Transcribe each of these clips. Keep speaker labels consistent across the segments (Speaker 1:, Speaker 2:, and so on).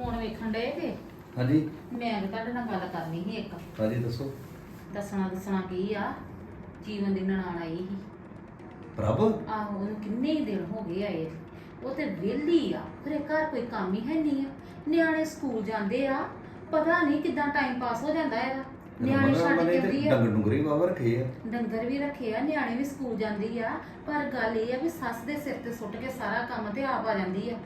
Speaker 1: Phone ਵੇਖਣ ਡਏ ਤੇ
Speaker 2: ਹਾਂਜੀ।
Speaker 1: ਮੈਂ ਤੁਹਾਡੇ ਨਾਲ ਗੱਲ ਕਰਨੀ ਸੀ ਇੱਕ।
Speaker 2: ਹਾਂਜੀ ਦੱਸੋ।
Speaker 1: ਦੱਸਣਾ ਦੱਸਣਾ ਕੀ ਆ? ਜੀਵਨ ਦੀ ਨਨਾਣ ਆਈ ਸੀ।
Speaker 2: ਪ੍ਰਭ?
Speaker 1: ਆਹੋ ਉਹਨੂੰ ਕਿੰਨੇ ਹੀ ਦਿਨ ਹੋ ਗਏ ਆਏ। ਉਹ ਤੇ ਵਿਹਲੀ ਆ। ਘਰੇ ਘਰ ਕੋਈ ਕੰਮ ਹੀ ਹੈ ਨਹੀਂ ਆ। ਨਿਆਣੇ ਸਕੂਲ ਜਾਂਦੇ ਆ। ਪਤਾ ਨਹੀਂ ਕਿਦਾਂ ਟਾਈਮ ਪਾਸ ਹੋ ਜਾਂਦਾ ਇਹਦਾ। ਨਿਆਣੇ ਛੱਡ ਕੇ ਆਉਂਦੀ ਆ।
Speaker 2: ਡੰਗਰ ਡੁੰਗਰੀ ਬਾਬਾ ਰੱਖੇ ਆ।
Speaker 1: ਡੰਗਰ ਵੀ ਰੱਖੇ ਆ ਨਿਆਣੇ ਵੀ ਸਕੂਲ ਜਾਂਦੀ ਆ। ਪਰ ਗੱਲ ਇਹ ਆ ਵੀ ਸੱਸ ਦੇ ਸਿਰ ਤੇ ਸੁੱਟ ਕੇ ਸਾਰਾ ਕੰਮ ਤੇ ਆਪ ਆ ਜਾਂਦੀ ਆ।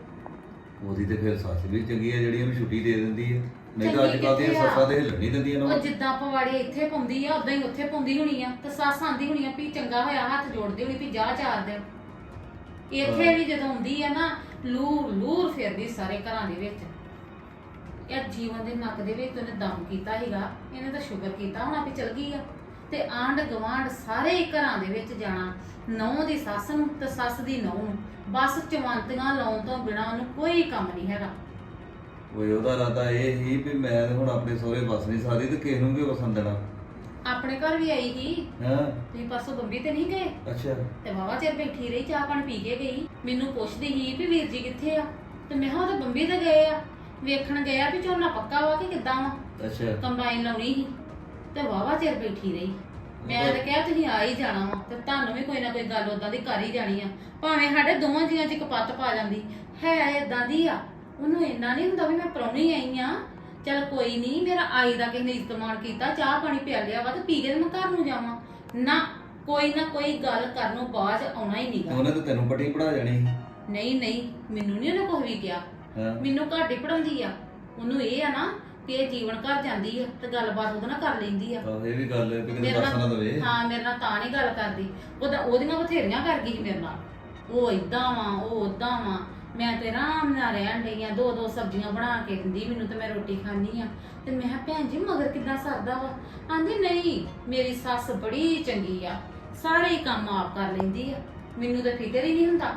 Speaker 2: ਉਹਦੀ ਤੇ ਫਿਰ ਸੱਸ ਵੀ ਚੰਗੀ ਆ ਜਿਹੜੀ ਉਹਨੂੰ ਛੁੱਟੀ ਦੇ ਦਿੰਦੀ ਆ। ਨਹੀਂ ਤਾਂ ਅੱਜ ਕੱਲ੍ਹ ਦੀਆਂ? ਸੱਸਾਂ ਤੇ ਹਿੱਲਣ ਨਹੀਂ ਦਿੰਦੀਆਂ
Speaker 1: ਉਹ
Speaker 2: ਨਾ
Speaker 1: ਜਿੱਦਾਂ ਪਵਾੜੇ ਇੱਥੇ ਪਾਉਂਦੀ ਆ ਉਦਾਂ ਹੀ ਉੱਥੇ ਪਾਉਂਦੀ ਹੋਣੀ ਆ ਤੇ ਸੱਸ ਆਂਦੀ ਹੋਣੀ ਆ ਵੀ ਚੰਗਾ ਹੋਇਆ ਹੱਥ ਜੋੜਦੀ ਹੋਣੀ ਵੀ ਜਾ ਚਾਰ ਦਿਨ। ਇੱਥੇ
Speaker 2: ਹਾਂ।
Speaker 1: ਵੀ ਜਦੋਂ ਆਉਂਦੀ ਆ ਨਾ ਲੂਰ ਲੂਰ ਫਿਰਦੀ ਸਾਰੇ ਘਰਾਂ ਦੇ ਵਿੱਚ। ਇਹ ਜੀਵਨ ਦੇ ਨੱਕ ਦੇ ਵਿੱਚ ਉਹਨੇ ਦਮ ਕੀਤਾ ਸੀਗਾ ਇਹਨੇ ਤਾਂ ਸ਼ੁਕਰ ਕੀਤਾ ਹੋਣਾ ਵੀ ਚਲ ਗਈ ਆ। ਤੇ ਆਂਡ ਗਵਾਂਡ ਸਾਰੇ ਘਰਾਂ ਦੇ ਵਿੱਚ ਜਾਣਾ ਨੌ ਦੀ ਸੱਸ ਨੂੰ ਤੇ ਸੱਸ ਦੀ ਨੌ ਨੂੰ। ਬਸ ਚਵੰਤੀਆਂ ਲਾਉਣ ਤੋਂ ਬਿਨਾ ਉਹਨੂੰ ਕੋਈ ਕੰਮ ਨਹੀਂ ਹੈਗਾ।
Speaker 2: ਉਹ ਉਹਦਾ ਇਰਾਦਾ ਇਹ ਹੀ ਵੀ ਮੈਂ ਤੇ ਹੁਣ ਆਪਣੇ ਸਹੁਰੇ ਵਸ ਨਹੀਂ ਸਕਦੀ ਤੇ ਕਿਸ ਨੂੰ ਵੀ ਵਸਣ ਦੇਣਾ?
Speaker 1: ਆਪਣੇ ਘਰ ਵੀ ਆਈ ਸੀ।
Speaker 2: ਹਾਂ।
Speaker 1: ਤੁਸੀਂ ਪਾਸੋਂ ਬੰਬੀ ਤੇ ਨਹੀਂ ਗਏ?
Speaker 2: ਅੱਛਾ।
Speaker 1: ਤੇ ਵਾਵਾ ਚਿਰ ਬੈਠੀ ਰਹੀ ਚਾਹ ਪਾਣੀ ਪੀ ਕੇ ਗਈ। ਮੈਨੂੰ ਪੁੱਛਦੀ ਸੀ ਵੀ ਵੀਰ ਜੀ ਕਿੱਥੇ ਆ? ਤੇ ਮੈਂ ਕਿਹਾ ਉਹ ਤਾਂ ਬੰਬੀ ਤੇ ਗਏ ਆ। ਵੇਖਣ ਗਏ ਆ ਵੀ ਝੋਨਾ ਪੱਕਾ ਵਾ ਕਿ ਕਿੱਦਾਂ ਵਾ?
Speaker 2: ਅੱਛਾ।
Speaker 1: ਕੰਬਾਈਨ ਲਾਉਣੀ ਸੀ। ਤੇ ਵਾਵਾ ਚਿਰ ਬੈਠੀ ਰਹੀ। ਮੈਂ ਤਾਂ ਕਿਹਾ ਤੁਸੀਂ ਆ ਹੀ ਜਾਣਾ ਵਾ ਤੇ ਤੁਹਾਨੂੰ ਵੀ ਕੋਈ ਨਾ ਕੋਈ ਗੱਲ ਉਦਾਂ ਦੀ ਕਰ ਹੀ ਜਾਣੀ ਆ। ਭਾਵੇਂ ਸਾਡੇ ਦੋਵਾਂ ਜੀਆਂ 'ਚ ਇੱਕ ਪੱਤ ਪਾ ਜਾਂਦੀ ਹੈ ਇਦਾਂ ਦੀ ਆ? ਉਹਨੂੰ ਇੰਨਾ ਨਹੀਂ ਹੁੰਦਾ ਵੀ ਮੈਂ ਪ੍ਰਾਹੁਣੀ ਆਈ ਆ। ਚਲ ਕੋਈ ਨਹੀਂ ਮੇਰਾ ਆਈ ਦਾ ਕਿਸੇ ਨੇ ਇਸਤੇਮਾਲ ਕੀਤਾ ਚਾਹ ਪਾਣੀ ਪਿਆ ਲਿਆ ਵਾ ਤੇ ਪੀ ਕੇ ਤੇ ਮੈਂ ਘਰ ਨੂੰ ਜਾਵਾਂ। ਨਾ ਕੋਈ ਨਾ ਕੋਈ ਗੱਲ ਕਰਨ ਨੂੰ ਬਾਅਦ 'ਚ ਆਉਣਾ ਹੀ
Speaker 2: ਤੇ
Speaker 1: ਨਹੀਂਗਾ।
Speaker 2: ਉਹਨੇ ਤਾਂ ਤੈਨੂੰ ਪੱਟੀ ਪੜਾ ਜਾਣੀ ਸੀ।
Speaker 1: ਨਹੀਂ ਨਹੀਂ ਮੈਨੂੰ ਨਹੀਂ ਉਹਨੇ ਕੁਝ ਵੀ ਕਿਹਾ।
Speaker 2: ਹਾਂ।
Speaker 1: ਮੈਨੂੰ ਘੱਟ ਹੀ ਪੜਾਉਂਦੀ ਆ। ਉਹਨੂੰ ਇਹ ਆ ਨਾ ਇਹ ਜੀਵਨ ਘਰ ਜਾਂਦੀ ਆ ਤੇ ਗੱਲਬਾਤ ਉਹਦੇ ਨਾਲ ਕਰ ਲੈਂਦੀ ਆ।
Speaker 2: ਆਹੋ, ਇਹ ਵੀ ਗੱਲ ਹੈ ਕਿ ਕਿਤੇ
Speaker 1: ਮੇਰੇ
Speaker 2: ਦੱਸ ਨਾ ਦਵੇ।
Speaker 1: ਹਾਂ ਮੇਰੇ ਨਾਲ ਤਾਂ ਨਹੀਂ ਗੱਲ ਕਰਦੀ। ਉਹਦਾ ਉਹਦੀਆਂ ਬਥੇਰੀਆਂ ਕਰ ਗਈ ਸੀ ਮੇਰੇ ਨਾਲ। ਉਹ ਇਦਾਂ ਵਾ ਉਹ ਉਦਾਂ ਵਾ। ਮੈਂ ਤੇ ਆਰਾਮ ਨਾਲ ਰਹਿਣ ਡਈ ਆ ਦੋ ਦੋ ਸਬਜ਼ੀਆਂ ਬਣਾ ਕੇ ਦਿੰਦੀ ਮੈਨੂੰ ਤੇ ਮੈਂ ਰੋਟੀ ਖਾਣੀ ਆ। ਤੇ ਮੈਂ ਕਿਹਾ ਭੈਣ ਜੀ ਮਗਰ ਕਿੱਦਾਂ ਸਰਦਾ ਵਾ? ਆਂਦੀ ਨਹੀਂ ਮੇਰੀ ਸੱਸ ਬੜੀ ਚੰਗੀ ਆ। ਸਾਰੇ ਹੀ ਕੰਮ ਆਪ ਕਰ ਲੈਂਦੀ ਆ। ਮੈਨੂੰ ਤਾਂ ਫਿਕਰ ਹੀ ਨਹੀਂ ਹੁੰਦਾ।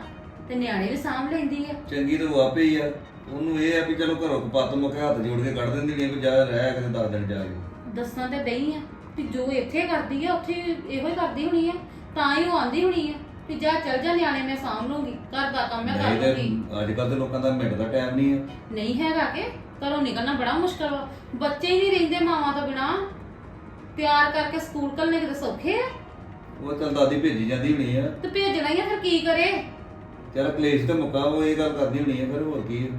Speaker 1: ਤੇ ਨਿਆਣੇ ਵੀ ਸਾਂਭ ਲੈਂਦੀ ਆ।
Speaker 2: ਚੰਗੀ ਤਾਂ ਉਹ ਆਪੇ ਹੀ ਆ। ਉਹਨੂੰ ਇਹ ਆ ਵੀ ਚਲੋ ਘਰੋਂ ਕਪੱਤ ਮੁੱਕੇ ਹੱਥ ਜੋੜ ਕੇ ਕੱਢ ਦਿੰਦੀ ਨਹੀਂ ਵੀ ਜਾ ਰਹਿ ਕਿਤੇ 10 ਦਿਨ ਜਾ ਕੇ।
Speaker 1: ਦੱਸਾਂ ਤੇ ਡਈ ਆ ਵੀ ਜੋ ਇੱਥੇ ਕਰਦੀ ਆ ਉੱਥੇ ਇਹੋ ਹੀ ਕਰਦੀ ਹੋਣੀ ਆ ਤਾਂ ਹੀ ਉਹ ਆਂਦੀ ਹੋਣੀ ਆ ਵੀ ਜਾ ਚੱਲ ਜਾ ਨਿਆਣੇ ਮੈਂ ਸਾਂਭ ਲੂੰਗੀ ਘਰ ਦਾ ਕੰਮ ਮੈਂ ਕਰ
Speaker 2: ਨਹੀਂ
Speaker 1: ਲੂੰਗੀ
Speaker 2: ਤੇ ਅੱਜ ਕੱਲ੍ਹ ਦੇ ਲੋਕਾਂ ਦਾ ਮਿੰਟ ਦਾ ਟਾਈਮ ਨਹੀਂ ਆ।
Speaker 1: ਨਹੀਂ ਹੈਗਾ ਕਿ ਘਰੋਂ ਨਿਕਲਣਾ ਬੜਾ ਮੁਸ਼ਕਲ ਵਾ। ਬੱਚੇ ਹੀ ਨਹੀਂ ਰਹਿੰਦੇ ਮਾਵਾਂ ਤੋਂ ਬਿਨਾ। ਪਿਆਰ ਕਰਕੇ ਸਕੂਲ ਕੱਲਨੇ ਕਿਤੇ ਸੌਖੇ ਆ?
Speaker 2: ਉਹ ਚੱਲ ਦਾਦੀ ਭੇਜੀ ਜਾਂਦੀ ਹੋਣੀ ਆ।
Speaker 1: ਤੇ ਭੇਜਣਾ ਹੀ ਆ ਫਿਰ ਕੀ ਕਰੇ?
Speaker 2: ਚੱਲ ਕਲੇਸ਼ ਤੇ ਮੁੱਕਾ ਉਹ ਇਹ ਗੱਲ ਕਰਦੀ ਹੋਣੀ ਆ ਫਿਰ ਹੋਰ ਕੀ ਆ?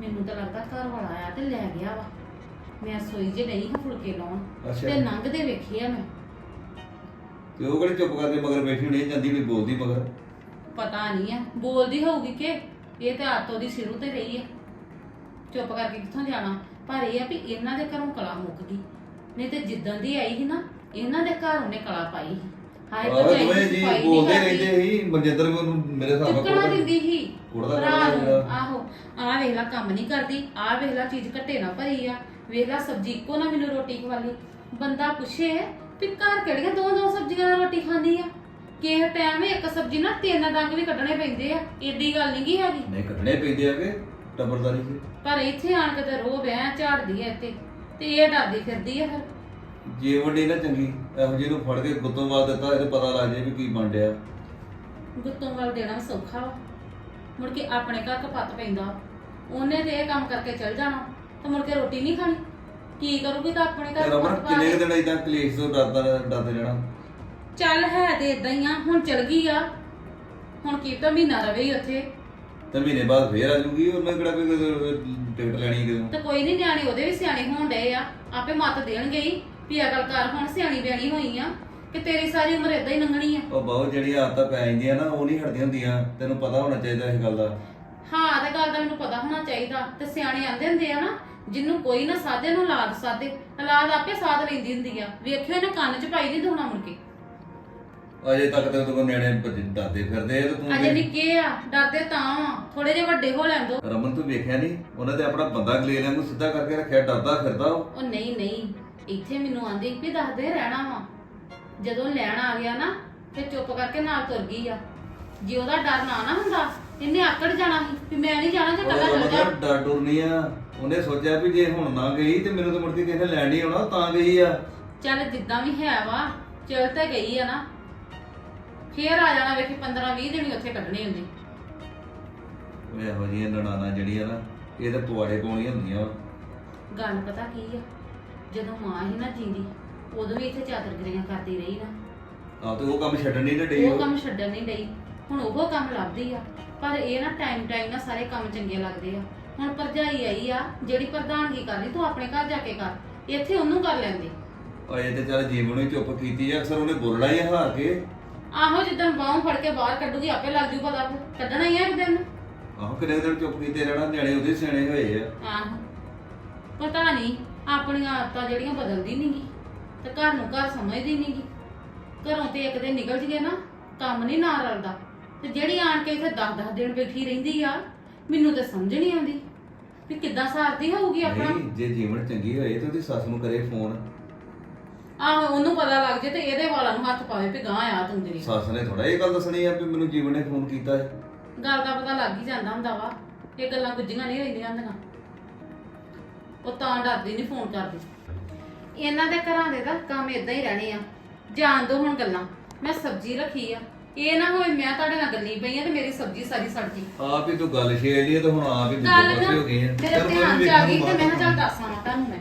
Speaker 1: ਮੈਨੂੰ ਤਾਂ ਲੱਗਦਾ ਘਰ ਵਾਲਾ ਆਇਆ ਤੇ ਲੈ ਗਿਆ ਵਾ। ਮੈਂ ਸੋਈ ਜੇ ਨਹੀਂ ਹਾਂ ਫੁਲਕੇ ਲਾਉਣ
Speaker 2: ਅੱਛਾ।
Speaker 1: ਤੇ ਲੰਘਦੇ ਵੇਖੇ ਆ ਮੈਂ।
Speaker 2: ਤੇ ਉਹ ਕਿਹੜੀ ਚੁੱਪ ਕਰਕੇ ਮਗਰ ਬੈਠੀ ਹੋਣੀ ਆ, ਜਾਂਦੀ ਨਹੀਂ ਬੋਲਦੀ ਮਗਰ?
Speaker 1: ਪਤਾ ਨਹੀਂ ਆ ਬੋਲਦੀ ਹੋਊਗੀ ਕਿ ਇਹ ਤੇ ਆਤੋ ਦੀ ਸਿਰੂ ਤੇ ਰਹੀ ਆ। ਚੁੱਪ ਕਰਕੇ ਕਿੱਥੋਂ ਜਾਣਾ? ਪਰ ਇਹ ਆ ਵੀ ਇਹਨਾਂ ਦੇ ਘਰੋਂ ਕਲਾ ਮੁੱਕ ਗਈ ਨਹੀਂ ਤੇ ਜਿੱਦਾਂ ਦੀ ਆਈ ਸੀ ਨਾ ਇਹਨਾਂ ਦੇ ਘਰ ਉਹਨੇ ਕਲਾ ਪਾਈ ਸੀ। ਹਾਏ
Speaker 2: ਆਹ
Speaker 1: ਭਰਜਾਈ
Speaker 2: ਦੋਵੇਂ
Speaker 1: ਦੀ
Speaker 2: ਜੀ
Speaker 1: ਸਫ਼ਾਈ ਨਹੀਂ
Speaker 2: ਬੋਲਦੇ
Speaker 1: ਕਰਦੀ।
Speaker 2: ਰਹਿੰਦੇ ਸੀ ਮਨਜਿੰਦਰ ਵੀ ਉਹਨੂੰ ਮੇਰੇ ਹਿਸਾਬ ਨਾਲ
Speaker 1: ਚੁੱਕਣਾ
Speaker 2: ਕੁੱਟਦਾ-
Speaker 1: ਦਿੰਦੀ ਸੀ।
Speaker 2: ਕੁੜਦਾ
Speaker 1: ਭਰਾ
Speaker 2: ਕਰਦਾ
Speaker 1: ਨੂੰ
Speaker 2: ਜਿਹੜਾ।
Speaker 1: ਆਹੋ ਆਹ ਵੇਖ ਲਾ ਕੰਮ ਨਹੀਂ ਕਰਦੀ ਆਹ ਵੇਖ ਲਾ ਚੀਜ਼ ਘੱਟੇ ਨਾ ਭਰੀ ਆ। ਵੇਖ ਲਾ ਸਬਜ਼ੀ ਇੱਕੋ ਨਾ ਮੈਨੂੰ ਰੋਟੀ ਖਵਾਲੀ। ਬੰਦਾ ਪੁੱਛੇ ਵੀ ਘਰ ਕਿਹੜੀਆਂ ਦੋ ਦੋ ਸਬਜ਼ੀਆਂ ਨਾਲ ਰੋਟੀ ਖਾਂਦੀ ਆ? ਕਿਸੇ ਟਾਈਮ ਇੱਕ ਸਬਜ਼ੀ ਨਾਲ ਤਿੰਨ ਡੰਗ ਵੀ ਕੱਢਣੇ ਪੈਂਦੇ ਆ। ਏਡੀ ਗੱਲ ਨਹੀਂ ਗੀ ਹੈਗੀ।
Speaker 2: ਨਹੀਂ ਕੱਢਣੇ ਪੈਂਦੇ ਆ ਕਿ ਟੱਬਰਦਾਰੀ ਸੀ
Speaker 1: ਪਰ ਇੱਥੇ ਆਣ ਕੇ ਤੇ ਰੋ ਬਹਿ ਝਾੜਦੀ ਐ ਇੱਥੇ। ਤੇ ਇਹ ਡਰਦੀ ਫਿਰਦੀ ਆ ਫਿਰ।
Speaker 2: ਜੇ ਵੱਡੀ ਨਾ ਚੰਗੀ ਇਹੋ ਜਿਹੀ ਨੂੰ ਫੜ ਕੇ ਗੁੱਤੋਂ ਵਾਲ ਦਿੱਤਾ ਇਹਦੇ ਪਤਾ ਲੱਗ ਜਾਏ ਵੀ ਕੀ ਬਣ ਡਿਆ।
Speaker 1: ਗੁੱਤੋਂ ਵੱਲ ਦੇਣਾ ਵੀ ਸੌਖਾ ਵਾ। ਮੁੜ ਕੇ ਆਪਣੇ ਘਰ ਕਪੱਤ ਪੈਂਦਾ। ਉਹਨੇ ਤੇ ਇਹ ਕੰਮ ਕਰਕੇ ਚਲ ਜਾਣਾ ਤੇ ਮੁੜ ਕੇ ਰੋਟੀ ਨਹੀਂ ਖਾਣੀ। ਕੀ ਕਰੂਗੀ ਤਾਂ ਆਪਣੇ
Speaker 2: ਤੇ
Speaker 1: ਘਰ
Speaker 2: ਰਮਨ
Speaker 1: ਕਪੱਤ ਪਾ
Speaker 2: ਕਿੰਨੇ
Speaker 1: ਕੇ
Speaker 2: ਕੁ ਦਿਨ ਇਦਾਂ ਕਲੇਸ਼ ਤੋਂ ਡਰਦਾ ਡਰਦੇ ਰਹਿਣਾ?
Speaker 1: ਚੱਲ ਹੈ ਤੇ ਇਦਾਂ ਹੀ ਆ ਹੁਣ ਚਲ ਗਈ ਆ। ਹੁਣ ਕੀ ਤਾਂ ਮਹੀਨਾ ਰਵੇ ਹੀ ਉੱਥੇ।
Speaker 2: ਤੇ ਮਹੀਨੇ ਬਾਅਦ ਫੇਰ ਆ ਜੂਗੀ ਉਹਨੇ ਕਿਹੜਾ ਕੋਈ ਟਿਕਟ ਲੈਣੀ ਕਿਦੋਂ
Speaker 1: ਤੇ ਕੋਈ ਨਹੀਂ ਨਿਆਣੇ ਉਹਦੇ ਵੀ ਸਿਆਣੇ ਹੋਣ ਡਏ ਆ ਆਪੇ ਮੱਤ ਦੇਣਗੇ ਹੀ। ਵੀ ਅਗਲ ਕਰ ਹੁਣ ਸਿਆਣੀ ਬਿਆਣੀ ਹੋਈ ਆ ਕਿ ਤੇਰੀ ਸਾਰੀ ਉਮਰ ਇਦਾਂ ਹੀ ਲੰਘਣੀ ਆ।
Speaker 2: ਉਹ ਬਹੁਤ ਜਿਹੜੀਆਂ ਆਦਤਾਂ ਪੈ ਜਾਂਦੀਆਂ ਨਾ ਉਹ ਨਹੀਂ ਹਟਦੀਆਂ ਹੁੰਦੀਆਂ। ਤੈਨੂੰ ਪਤਾ ਹੋਣਾ ਚਾਹੀਦਾ ਇਸ ਗੱਲ ਦਾ।
Speaker 1: ਹਾਂ ਤੇ ਗੱਲ ਦਾ ਮੈਨੂੰ ਪਤਾ ਹੋਣਾ ਚਾਹੀਦਾ। ਤੇ ਸਿਆਣੇ ਆਂਦੇ ਹੁੰਦੇ ਆ ਨਾ ਜਿੰਨੂੰ ਕੋਈ ਨਾ ਸਾਦੇ ਨੂੰ ਲਾਦ ਸਾਦੇ ਔਲਾਦ ਆਪੇ ਸਾਧ ਲੈਂਦੀ ਹੁੰਦੀ ਆ। ਵੇਖਿਓ ਇਹਨੇ ਕੰਨ 'ਚ ਪਾਈ ਨਹੀਂ ਦੋਣਾ ਮੁੜ ਕੇ।
Speaker 2: ਅਜੇ ਤੱਕ ਤੇ ਕੋਲ ਨਿਆਣੇ ਡਰਦੇ ਫਿਰਦੇ ਆ ਤੇ ਤੂੰ
Speaker 1: ਅਜੇ ਨਿੱਕੇ ਆ ਡਰਦੇ ਤਾਂ ਥੋੜੇ ਜਿਹੇ ਵੱਡੇ ਹੋ ਲੈਣ ਦੋ।
Speaker 2: ਰਮਨ ਤੂੰ ਵੇਖਿਆ ਨਹੀਂ? ਉਹਨਾਂ ਤੇ ਆਪਣਾ ਬੰਦਾ ਗਲੇ ਨੂੰ ਸਿੱਧਾ ਕਰਕੇ ਰੱਖਿਆ ਡਰਦਾ ਫਿਰਦਾ ਉਹ।
Speaker 1: ਉਹ ਨਹੀਂ ਨਹੀਂ। ਇੱਥੇ ਮੈਨੂੰ ਆਂਦੀ ਵੀ ਦੱਸਦੇ ਰਹਿਣਾ ਵਾ। ਜਦੋਂ ਲੈਣ ਆ ਗਿਆ ਨਾ ਤੇ ਚੁੱਪ ਕਰਕੇ ਨਾਲ ਤੁਰ ਗਈ ਆ। ਜੇ ਉਹਦਾ ਡਰ ਨਾ ਨਾ ਹੁੰਦਾ ਇਹਨੇ ਆਕੜ ਜਾਣਾ ਸੀ ਵੀ ਮੈਂ ਨਹੀਂ ਜਾਣਾ ਤੇ ਕੱਲਾ ਚੱਲ ਜਾ।
Speaker 2: ਦਾ ਡਰ ਡੁਰ ਨਹੀਂ ਆ। ਉਹਨੇ ਸੋਚਿਆ ਵੀ ਜੇ ਹੁਣ ਨਾ ਗਈ ਤੇ ਮੈਨੂੰ ਤਾਂ ਮੁੜ ਕੇ ਕਿਸੇ ਨੇ ਲੈਣ ਨਹੀਂ ਆਉਣਾ ਤਾਂ ਗਈ ਆ।
Speaker 1: ਚੱਲ ਜਿੱਦਾਂ ਵੀ ਹੈ ਵਾ ਚੱਲ ਤੇ ਗਈ ਆ ਨਾ। ਫੇਰ ਆ ਜਾਣਾ ਵੇਖੀ 15 20 ਦਿਨ ਹੀ ਉੱਥੇ ਕੱਢਣੇ ਹੁੰਦੇ।
Speaker 2: ਉਹ ਇਹੋ ਜਿਹੀਆਂ ਨਣਾਨਾ ਜਿਹੜੀਆਂ ਨਾ ਇਹ ਤਾਂ ਪਾਉਣੀਆਂ ਹੁੰਦੀਆਂ ਵਾ।
Speaker 1: ਗੱਲ ਪਤਾ ਕੀ ਆ? ਜਦੋਂ ਮਾਂ ਹੀ ਨਾ ਜਿੰਦੀ ਉਦੋਂ ਵੀ ਇੱਥੇ ਚਾਦਰਗਰੀਆਂ ਕਰਦੀ ਰਹੀ ਨਾ।
Speaker 2: ਆਹ ਤੇ ਉਹ ਕੰਮ ਛੱਡਣ ਨਹੀਂ ਡਈ
Speaker 1: ਉਹ
Speaker 2: ਉਹ।
Speaker 1: ਕੰਮ ਛੱਡਣ ਨਹੀਂ ਡਈ। ਹੁਣ ਉਹ ਕੰਮ ਲੱਭਦੀ ਆ। ਪਰ ਇਹ ਨਾ ਟਾਈਮ ਟਾਈਮ ਨਾਲ ਸਾਰੇ ਕੰਮ ਚੰਗੇ ਲੱਗਦੇ ਆ। ਹੁਣ ਭਰਜਾਈ ਆਈ ਆ ਜਿਹੜੀ ਪ੍ਰਧਾਨਗੀ ਕਰਨੀ ਤੂੰ ਆਪਣੇ ਘਰ ਜਾ ਕੇ ਕਰ। ਇੱਥੇ ਉਹਨੂੰ ਕਰ ਲੈਂਦੇ।
Speaker 2: ਅਜੇ ਤੇ ਚੱਲ ਜੀਵਨ ਨੂੰ ਹੀ ਚੁੱਪ ਕੀਤੀ ਆ ਅਕਸਰ ਉਹਨੇ ਬੋਲਣਾ ਹੀ ਆ ਹਾਰ ਕੇ।
Speaker 1: ਆਹੋ ਜਿੱਦਾਂ ਬਾਹੋਂ ਫੜ ਕੇ ਬਾਹਰ ਕੱਢੂਗੀ ਆਪੇ ਲੱਗ ਜੂ ਪਤਾ। ਕੱਢਣਾ ਹੀ ਆ ਇੱਕ ਦਿਨ।
Speaker 2: ਆਹੋ ਕਿੰਨੇ ਦਿਨ ਚੁੱਪ ਕੀਤੇ ਰਹਿਣਾ ਨਿਆਣੇ ਉਹਦੇ ਸਿਆਣੇ ਹੋਏ ਆ।
Speaker 1: ਆਹੋ। ਪਤਾ ਨਹੀਂ। ਆਪਣੀਆਂ ਆਦਤਾਂ ਜਿਹੜੀਆਂ ਬਦਲਦੀ ਨਹੀਂਗੀ ਤੇ ਘਰ ਨੂੰ ਘਰ ਸਮਝਦੀ ਨਹੀਂਗੀ ਘਰੋਂ ਤੇ ਇੱਕ ਦਿਨ ਨਿਕਲ ਜੀਏ ਨਾ ਕੰਮ ਨਹੀਂ ਨਾ ਰਲਦਾ। ਤੇ ਜਿਹੜੀ ਆਣ ਕੇ ਇੱਥੇ 10-10 ਦਿਨ ਬੈਠੀ ਰਹਿੰਦੀ ਆ ਮੈਨੂੰ ਤਾਂ ਸਮਝ ਨਹੀਂ ਆਉਂਦੀ ਵੀ ਕਿੱਦਾਂ ਸਾਰਦੀ ਹੋਊਗੀ ਆਪਣਾ।
Speaker 2: ਨਹੀਂ ਜੇ ਜੀਵਨ ਚੰਗੀ ਹੋਏ ਤੇ ਉਹਦੀ ਸੱਸ ਨੂੰ ਕਰੇ ਫੋਨ।
Speaker 1: ਆਹੋ ਉਹਨੂੰ ਪਤਾ ਲੱਗ ਜੇ ਤੇ ਇਹਦੇ ਵਾਲਾਂ ਨੂੰ ਹੱਥ ਪਾਵੇ ਵੀ ਗਾਂ ਆ ਤੂੰ ਜਿਹੜੀ
Speaker 2: ਸੱਸ ਨੇ ਥੋੜਾ ਇਹ ਗੱਲ ਦੱਸਣੀ ਆ ਵੀ ਮੈਨੂੰ ਜੀਵਨ ਨੇ ਫੋਨ ਕੀਤਾ ਹੈ
Speaker 1: ਗੱਲ ਦਾ ਪਤਾ ਲੱਗ ਹੀ ਜਾਂਦਾ ਹੁੰਦਾ ਵਾ ਇਹ ਗੱਲਾਂ ਗੁੱਝੀਆਂ ਨਹੀਂ ਰਹਿੰਦੀਆਂ ਹੁੰਦੀਆਂ। ਉਹ ਤਾਂ ਡਰਦੀ ਨਹੀਂ ਫੋਨ ਕਰਦੀ। ਇਹਨਾਂ ਦੇ ਘਰਾਂ ਦੇ ਤਾਂ ਕੰਮ ਇਦਾਂ ਹੀ ਰਹਿਣੇ ਆ। ਜਾਣ ਦੋ ਹੁਣ ਗੱਲਾਂ। ਮੈਂ ਸਬਜ਼ੀ ਰੱਖੀ ਆ। ਇਹ ਨਾ ਹੋਵੇ ਮੈਂ ਤੁਹਾਡੇ ਨਾਲ ਗੱਲੀ ਪਈ ਆ ਤੇ ਮੇਰੀ ਸਬਜ਼ੀ ਸਾਰੀ ਸੜ ਗਈ।
Speaker 2: ਆਪ ਹੀ ਤੂੰ ਗੱਲ ਛੇੜ ਲਈ ਆ ਤੇ ਹੁਣ ਆਪ ਹੀ ਦੂਜੇ
Speaker 1: ਗੱਲ
Speaker 2: ਪਾਸੇ ਹੋ ਗਏ ਆ।
Speaker 1: ਮੇਰੇ
Speaker 2: ਚੱਲ ਕੋਈ
Speaker 1: ਧਿਆਨ ਚ ਆ
Speaker 2: ਵੇਖਣ
Speaker 1: ਗਈ
Speaker 2: ਨੂੰ
Speaker 1: ਤੇ ਮੈਂ ਕਿਹਾ ਚੱਲ ਦੱਸਾਂ ਤੁਹਾਨੂੰ ਮੈਂ।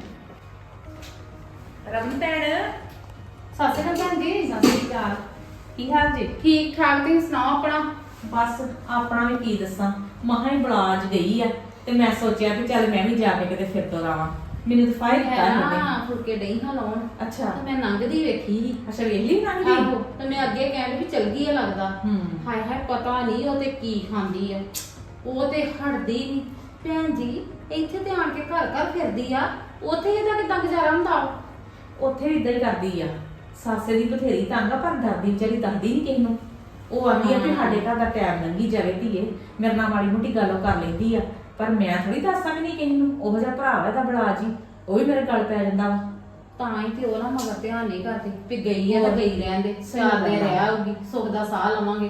Speaker 3: ਰਮਨ ਭੈਣ
Speaker 1: ਸਤਿ ਸ਼੍ਰੀ ਅਕਾਲ ਭੈਣ ਜੀ
Speaker 3: ਸਤਿ ਸ਼੍ਰੀ ਅਕਾਲ। ਕੀ ਹਾਲ ਜੀ?
Speaker 1: ਠੀਕ ਠਾਕ ਤੁਸੀਂ ਸੁਣਾਓ ਆਪਣਾ?
Speaker 3: ਬਸ ਆਪਣਾ ਵੀ ਕੀ ਦੱਸਾਂ। ਮਹਾ ਹੀ ਬਲਾਜ ਗਈ ਆ। ਤੇ ਮੈਂ ਸੋਚਿਆ ਵੀ ਚੱਲ ਮੈਂ ਵੀ ਜਾ ਕੇ ਕਿਤੇ ਫਿਰ ਤੋਂ ਆਵਾਂ। ਮੈਨੂੰ ਤਾਂ ਫਾਇਦਾ
Speaker 1: ਮੈਂ
Speaker 3: ਦਿੱਤਾ ਉਹਨੇ
Speaker 1: ਨਾ ਫੁਲਕੇ ਡਈ ਹਾਂ ਲਾਉਣ।
Speaker 3: ਅੱਛਾ।
Speaker 1: ਤੇ ਮੈਂ ਲੰਘਦੀ ਵੇਖੀ। ਸੀ
Speaker 3: ਅੱਛਾ ਵੇਲੀ
Speaker 1: ਆਹੋ ਤੇ ਮੈਂ ਅੱਗੇ ਕਹਿਣ ਵੀ ਚਲ ਗਈ ਆ ਲੱਗਦਾ।
Speaker 3: ਹੂੰ।
Speaker 1: ਹਾਏ ਹਾਏ ਪਤਾ ਨਹੀਂ ਉਹ ਤੇ ਕੀ ਖਾਂਦੀ ਆ। ਉਹ ਤੇ ਹਟਦੀ ਨਹੀਂ। ਭੈਣ ਜੀ ਇੱਥੇ ਤੇ ਆਣ ਕੇ ਘਰ ਘਰ ਫਿਰਦੀ ਆ। ਉੱਥੇ ਇਹਦਾ ਕਿਦਾਂ ਗੁਜ਼ਾਰਾ ਹੁੰਦਾ?
Speaker 3: ਉੱਥੇ ਵੀ ਇਦਾਂ ਹੀ ਕਰਦੀ ਆ। ਸਾਸੇ ਦੀ ਬਥੇਰੀ ਤੰਗ ਆ ਪਰ ਦਾਦੀ ਵਿਚਾਰੀ ਦੱਸਦੀ ਨਹੀਂ ਕਿਸੇ ਨੂੰ। ਉਹ ਆਂਦੀ ਆ
Speaker 1: ਹਾਂ।
Speaker 3: ਸਾਡੇ ਘਰ ਦਾ ਟਾਈਮ ਲੰਘੀ ਜਾਵੇ ਧੀਏ। ਮੇਰੇ ਨਾਲ ਮਾੜੀ ਮੋਟੀ ਗੱਲ ਉਹ ਕਰ ਲੈਂਦੀ ਆ। ਪਰ ਮੈਂ ਥੋੜੀ ਦੱਸ ਸਕਦੀ ਕਿਸੇ ਨੂੰ ਉਹ ਜਿਹਾ ਭਰਾ ਵਾ ਦਾ ਬੜਾ ਜੀ ਉਹ ਵੀ ਮੇਰੇ ਗੱਲ ਪੈ ਜਾਂਦਾ ਵਾ
Speaker 1: ਤਾਂ ਹੀ ਤੇ ਉਹ ਨਾ ਮਗਰ ਧਿਆਨ ਨਹੀਂ ਕਰਦੀ ਵੀ ਗਈ ਆ ਤਾਂ। ਗਈ ਰਹਿਣ ਦੇ
Speaker 3: ਸਹੀ
Speaker 1: ਚਾਰ ਦਿਨ
Speaker 3: ਗੱਲ ਆ।
Speaker 1: ਰਹਿ ਆਊਗੀ ਸੁੱਖ ਦਾ ਸਾਹ ਲਵਾਂਗੇ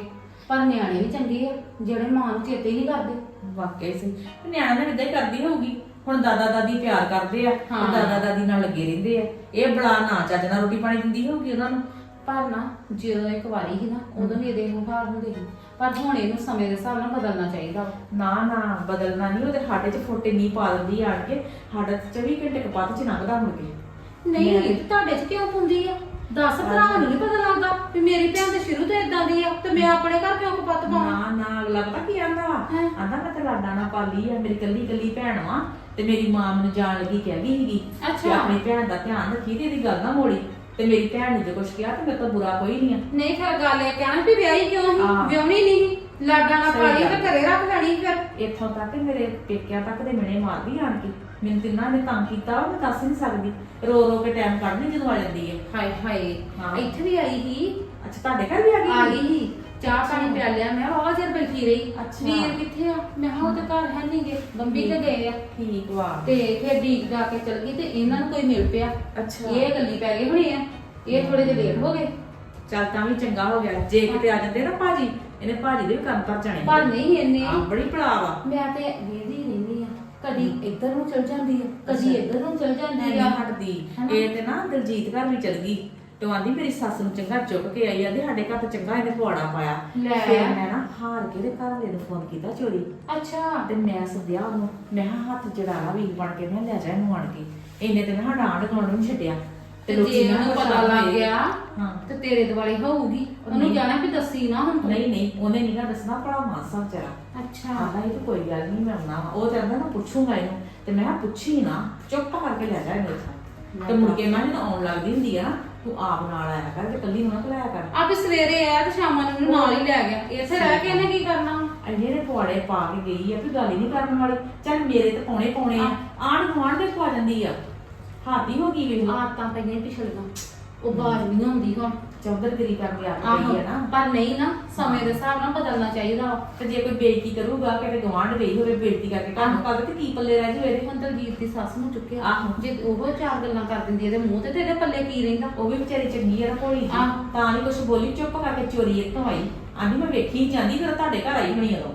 Speaker 1: ਪਰ ਨਿਆਣੇ ਵੀ ਚੰਗੇ ਆ ਜਿਹੜੇ ਮਾਂ ਨੂੰ ਚੇਤੇ ਹੀ ਨਹੀਂ ਕਰਦੇ
Speaker 3: ਵਾਕਈ ਸਹੀ ਨਿਆਣਾ ਤਾਂ ਇਦਾਂ ਹੀ ਕਰਦੀ ਹੋਊਗੀ ਹੁਣ ਦਾਦਾ ਦਾਦੀ ਪਿਆਰ ਕਰਦੇ ਆ ਤੇ
Speaker 1: ਹਾਂ।
Speaker 3: ਦਾਦਾ ਦਾਦੀ ਨਾਲ ਲੱਗੇ ਰਹਿੰਦੇ ਆ ਇਹ ਬੜਾ ਨਾ ਚੱਜ ਨਾਲ ਰੋਟੀ ਪਾਣੀ ਦਿੰਦੀ ਹੋਊਗੀ ਉਹਨਾਂ ਨੂੰ
Speaker 1: ਪਰ ਨਾ ਜਦੋਂ ਇੱਕ ਵਾਰੀ ਸੀ ਨਾ ਉਦੋਂ ਵੀ ਇਹਦੇ ਇਹੋ ਹਾਲ ਹੁੰਦੇ ਸੀ ਪਰ ਹੁਣ ਇਹਨੂੰ ਸਮੇਂ ਦੇ ਹਿਸਾਬ ਨਾਲ ਬਦਲਣਾ ਚਾਹੀਦਾ ਵਾ।
Speaker 3: ਨਾ ਨਾ ਬਦਲਣਾ ਨਹੀਂ ਉਹਦੇ ਸਾਡੇ 'ਚ ਫੋਟੇ ਨਹੀਂ ਪਾ ਦਿੰਦੀ ਆਣ ਕੇ ਸਾਡਾ ਤਾਂ 24 ਘੰਟੇ ਕਪੱਤ 'ਚ ਲੰਘਦਾ ਮੁੜ ਕੇ
Speaker 1: ਨਹੀਂ
Speaker 3: ਮੈਂ-
Speaker 1: ਤੁਹਾਡੇ 'ਚ ਕਿਉਂ ਪੁੰਦੀ ਆ ਦੱਸ ਭਰਾ ਨੂੰ ਨਹੀਂ ਪਤਾ ਲੱਗਦਾ ਵੀ ਮੇਰੀ ਭੈਣ ਤੇ ਸ਼ੁਰੂ ਤੋਂ ਇਦਾਂ ਦੀ ਆ ਤੇ ਮੈਂ ਆਪਣੇ ਘਰ ਕਿਉਂ ਕਪੱਤ ਪਾਵਾਂ
Speaker 3: ਨਾ ਨਾ ਅਗਲਾ ਪਤਾ ਕੀ ਆਂਦਾ
Speaker 1: ਹੈਂ?
Speaker 3: ਆਂਦਾ ਮੈਂ ਤਾਂ ਲਾਡਾ ਨਾ ਪਾਲੀ ਆ ਮੇਰੀ ਕੱਲੀ ਕੱਲੀ ਭੈਣ ਵਾ ਤੇ ਮੇਰੀ ਮਾਂ ਮੈਨੂੰ ਜਾਣ ਲੱਗੀ ਕਹਿ ਗਈ ਸੀਗੀ ਕਿ
Speaker 1: ਅੱਛਾ।
Speaker 3: ਆਪਣੀ ਭੈਣ ਦਾ ਧਿਆਨ ਰੱਖੀ ਤੇ ਇਹਦੀ ਗੱਲ ਨਾ ਮੋੜੀ ਤੇ ਮੇਰੀ ਭੈਣ ਨੇ ਜੇ ਕੁਝ ਕਿਹਾ ਤੇ ਮੇਰੇ ਤੋਂ ਬੁਰਾ ਕੋਈ ਨਹੀਂ ਆ।
Speaker 1: ਨਹੀਂ ਫਿਰ ਗੱਲ ਇਹ ਕਹਿਣਾ ਵੀ ਵਿਆਹੀ ਕਿਉਂ ਸੀ?
Speaker 3: ਹਾਂ।
Speaker 1: ਵਿਆਹਣੀ ਨਹੀਂ ਲਾਡਾ ਨਾ
Speaker 3: ਸਹੀ
Speaker 1: ਪਾਲੀ
Speaker 3: ਗੱਲ।
Speaker 1: ਤਾਂ ਘਰੇ ਰੱਖ ਲੈਣੀ ਫਿਰ।
Speaker 3: ਇੱਥੋਂ ਤੱਕ ਮੇਰੇ ਪੇਕਿਆਂ ਤੱਕ ਦੇ ਮਿਹਣੇ ਮਾਰਦੀ ਆਣ ਕੇ। ਮੈਨੂੰ ਤਿੰਨਾਂ ਨੇ ਤੰਗ ਕੀਤਾ ਮੈਂ ਦੱਸ ਨਹੀਂ ਸਕਦੀ। ਰੋ ਰੋ ਕੇ ਟਾਈਮ ਕੱਢਣੀ ਜਦੋਂ ਆ ਜਾਂਦੀ ਹੈ
Speaker 1: ਹਾਏ ਹਾਏ
Speaker 3: ਹਾਂ।
Speaker 1: ਇੱਥੇ ਵੀ ਆਈ ਸੀ?
Speaker 3: ਅੱਛਾ ਤੁਹਾਡੇ ਘਰ ਵੀ ਆ ਗਈ
Speaker 1: ਆ ਗਈ ਸੀ। ਚਾਹ ਪਾਣੀ ਪਿਆ ਲਿਆ ਮੈਂ ਬੈਠੀ ਰਹੀ।
Speaker 3: ਅੱਛਾ।
Speaker 1: ਵੀਰ ਕਿੱਥੇ ਆ? ਮੈਂ ਉਹ ਤੇ ਘਰ ਹੈ ਨਹੀਂਗੇ। ਬੰਬੀ ਤੇ ਗਏ ਆ।
Speaker 3: ਠੀਕ ਵਾ
Speaker 1: ਤੇ ਫਿਰ ਡੀਕ ਜਾ ਕੇ ਚਲ ਗਈ ਤੇ ਇਹਨਾਂ ਨੂੰ ਕੋਈ ਮਿਲ ਪਿਆ।
Speaker 3: ਅੱਛਾ।
Speaker 1: ਇਹ ਗੱਲੀ ਪੈ ਗਏ ਹੋਣੇ ਆ। ਇਹ ਥੋੜੇ ਜਿਹਾ ਲੇਟ ਹੋ ਗਏ।
Speaker 3: ਚੱਲ ਤਾਂ ਵੀ ਚੰਗਾ ਹੋ ਗਿਆ। ਜੇ ਕਿਤੇ ਆ ਜਾਂਦੇ ਨਾ ਭਾਜੀ ਇਹਨੇ ਭਾਜੀ ਦੇ ਵੀ ਕੰਮ ਕਰ ਜਾਣੇ
Speaker 1: ਪਰ ਨਹੀਂ ਇੰਨੇ
Speaker 3: ਆ ਬੜੀ ਪੜਾਵਾ
Speaker 1: ਮੈਂ ਤੇ ਵੇਦੀ ਰਹਿੰਦੀ ਆ। ਕਦੀ ਇੱਧਰ ਨੂੰ ਚਲ ਜਾਂਦੀ ਆ ਕਦੀ
Speaker 3: ਅੱਛਾ।
Speaker 1: ਇੱਧਰ ਨੂੰ ਚਲ ਜਾਂਦੀ
Speaker 3: ਨਹੀਂ
Speaker 1: ਆ
Speaker 3: ਹਟਦੀ।
Speaker 1: ਹਨਾ?
Speaker 3: ਇਹ ਤੇ ਨਾ ਦਿਲਜੀਤ ਘਰ ਵੀ ਚਲ ਗਈ। ਤੇ ਉਹ ਆਂਦੀ ਮੇਰੀ ਸੱਸ ਨੂੰ ਚੰਗਾ ਚੁੱਕ ਕੇ ਆਈ ਆਂਦੀ ਸਾਡੇ ਘਰ ਤਾਂ ਚੰਗਾ ਇਹਨੇ ਪਵਾੜਾ ਪਾਇਆ।
Speaker 1: ਲੈ।
Speaker 3: ਫਿਰ ਮੈਂ ਨਾ ਹਾਰ ਕੇ ਦੇ ਘਰ ਵਾਲੇ ਨੂੰ ਫੋਨ ਕੀਤਾ ਚੋਰੀ।
Speaker 1: ਅੱਛਾ।
Speaker 3: ਤੇ ਮੈਂ ਸੱਦਿਆ ਉਹਨੂੰ। ਮੈਂ ਕਿਹਾ ਹੱਥ ਜੜਾਲਾ ਵੀ ਬਣ ਕੇ ਮੈਂ ਲੈ ਜਾ ਇਹਨੂੰ ਆਣ ਕੇ। ਇਹਨੇ ਤੇ ਨਾ ਡਾਂਡ ਖਾਣ ਨੂੰ ਛੱਡਿਆ।
Speaker 1: ਤੇ ਜੇ
Speaker 3: ਨਾ
Speaker 1: ਪਤਾ ਲੱਗ। ਗਿਆ
Speaker 3: ਹਾਂ।
Speaker 1: ਤੇ ਤੇਰੇ ਦੁਆਲੇ ਹੋਊਗੀ। ਉਹਨੂੰ
Speaker 3: ਨਹੀਂ।
Speaker 1: ਕਹਿਣਾ ਵੀ ਦੱਸੀ ਨਾ ਹੁਣ ਤੂੰ।
Speaker 3: ਨਹੀਂ ਨਹੀਂ। ਉਹਨੇ ਨਹੀਂ ਦੱਸਣਾ ਭਲਾ ਮਾਸਾ ਵਿਚਾਰਾ
Speaker 1: ਅੱਛਾ।
Speaker 3: ਆਂਦਾ ਇਹ ਤਾਂ ਕੋਈ ਗੱਲ ਨਹੀਂ ਮੈਂ ਆਉਣਾ ਵਾ। ਉਹ ਕਹਿੰਦਾ ਨਾ ਪੁੱਛੂਗਾ ਇਹਨੂੰ। ਤੇ ਮੈਂ ਕਿਹਾ ਪੁੱਛੀ ਨਾ। ਚੁੱਪ ਕਰਕੇ ਲੈ ਜਾ ਇਹਨੂੰ ਇੱਥੋਂ। ਤੇ ਮੁੜ ਕੇ ਮੈਂ ਜਦੋਂ ਆਉਣ ਲੱਗਦੀ ਹੁੰਦੀ ਆ ਨਾ ਤੂੰ ਆਪ ਨਾਲ ਆਇਆ ਕਰ ਤੇ ਕੱਲੀ ਨੂੰ ਨਾ ਖਲਾਇਆ ਕਰ।
Speaker 1: ਆਪੇ ਸਵੇਰੇ ਆਇਆ ਤੇ ਸ਼ਾਮਾਂ ਨੂੰ ਉਹਨੂੰ ਨਾਲ ਹੀ ਲੈ ਗਿਆ। ਇੱਥੇ ਰਹਿ ਕੇ ਇਹਨੇ ਕੀ ਕਰਨਾ?
Speaker 3: ਅਜੇ ਨੇ ਪਵਾੜੇ ਪਾ ਕੇ ਗਈ ਆ ਵੀ ਗੱਲ ਹੀ ਨਹੀਂ ਕਰਨ ਵਾਲੀ। ਚੱਲ ਮੇਰੇ ਤੇ ਪਾਉਣੇ ਪਾਉਣੇ ਆ। ਆਣ ਗੁਆਂਢ ਦੇ ਪਵਾ ਜਾਂਦੀ ਆ। ਹਾਦੀ ਹੋ ਗਈ ਵੇਖ
Speaker 1: ਆਦਤਾਂ ਪਈਆਂ ਪਿਛਲੀਆਂ। ਉਹ ਬਾਜ ਨਹੀਂ ਹੁੰਦੀ ਹੁਣ।
Speaker 3: ਚੌਧਰਗਿਰੀ ਕਰਕੇ ਆ
Speaker 1: ਆਹੋ
Speaker 3: ਗਈ ਆ ਨਾ।
Speaker 1: ਪਰ ਨਹੀਂ ਨਾ ਸਮੇਂ ਦੇ ਹਿਸਾਬ ਨਾਲ ਬਦਲਣਾ ਚਾਹੀਦਾ ਵਾ।
Speaker 3: ਤੇ ਜੇ ਕੋਈ ਬੇਇੱਜ਼ਤੀ ਕਰੂਗਾ ਕਿਤੇ ਗਵਾਂਢ ਗਈ ਹੋਵੇ ਬੇਇੱਜ਼ਤੀ ਕਰਕੇ ਘਰ ਨੂੰ ਪਾ ਤੇ ਕੀ ਪੱਲੇ ਰਹਿ ਜੂ ਇਹਦੇ
Speaker 1: ਹੁਣ ਦਲਜੀਤ ਦੀ ਸੱਸ ਨੂੰ ਚੁੱਕਿਆ।
Speaker 3: ਆਹੋ।
Speaker 1: ਜੇ ਉਹ ਚਾਰ ਗੱਲਾਂ ਕਰ ਦਿੰਦੀ ਇਹਦੇ ਮੂੰਹ ਤੇ ਤੇ ਇਹਦੇ ਪੱਲੇ ਕੀ ਰਹਿੰਦਾ?
Speaker 3: ਉਹ ਵੀ ਵਿਚਾਰੀ ਚੰਗੀ ਆ ਨਾ ਭੋਲੀ ਜੀ।
Speaker 1: ਆਹੋ।
Speaker 3: ਤਾਂ ਨਹੀਂ ਕੁਛ ਬੋਲੀ ਚੁੱਪ ਕਰਕੇ ਚੋਰੀ ਇੱਥੋਂ ਆਈ। ਆਂਦੀ ਮੈਂ ਵੇਖੀ ਜਾਂਦੀ ਫਿਰ ਤੁਹਾਡੇ ਘਰ ਆਈ ਹੋਣੀ ਉਦੋਂ।